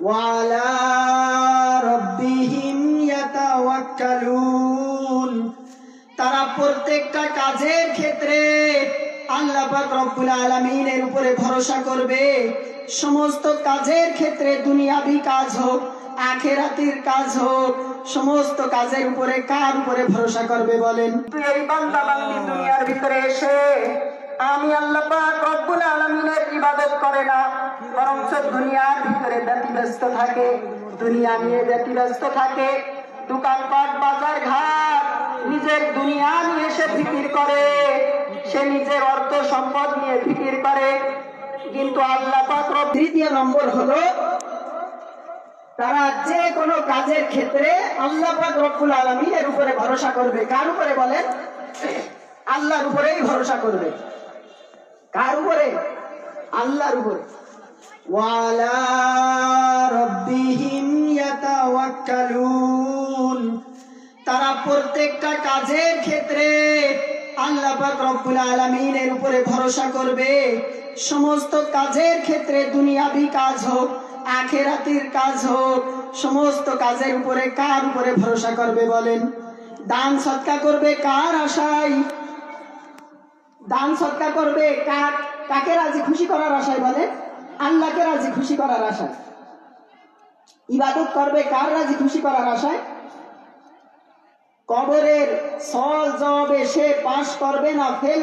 وعلى ربهم يتوكلون তারা প্রত্যেকটা কাজের ক্ষেত্রে আল্লাহ পাক রব্বুল আলামিনের উপরে ভরসা করবে সমস্ত কাজের ক্ষেত্রে দুনিয়াবি কাজ হোক আখেরাতির কাজ হোক সমস্ত কাজের উপরে কার উপরে ভরসা করবে বলেন এই বান্দা বান্দি দুনিয়ার ভিতরে এসে আমি আল্লাহ পাক রব্বুল আলামিনের ইবাদত করে না বরং দুনিয়ার ভিতরে ব্যতিব্যস্ত থাকে। দুনিয়া নিয়ে ব্যতিব্যস্ত থাকে। দোকানপাট বাজার ঘাট নিজের দুনিয়া নিয়ে সে ফিকির করে। সে নিজের অর্থ সম্পদ নিয়ে ফিকির করে। কিন্তু আল্লাহ পাক রব- তৃতীয় নম্বর হলো, তারা যে কোনো কাজের ক্ষেত্রে আল্লাহ পাক রব্বুল আলামিনের উপরে ভরসা করবে। কার উপরে বলেন? আল্লাহর উপরেই ভরসা করবে। কার উপরে? আল্লাহর উপরে। ওয়ালা রব্বিহিম ইয়াতাওয়াক্কালুন তারা প্রত্যেকটা কাজের ক্ষেত্রে আল্লাহ পাক রব্বুল আলামিনের উপরে ভরসা করবে। সমস্ত কাজের ক্ষেত্রে দুনিয়াবি কাজ হোক, আখেরাতির কাজ হোক, সমস্ত কাজের উপরে কার উপরে ভরসা করবে বলেন? দান সৎকা করবে কার আশায়? দান সৎকার করবে কার কাকে রাজি? খুশি করার আশায় বলে আল্লাহকে রাজি খুশি করার আশায়। ইবাদত করবে কার রাজি খুশি করার আশায়? কবরের সল জবাবে সে পাশ করবে না ফেল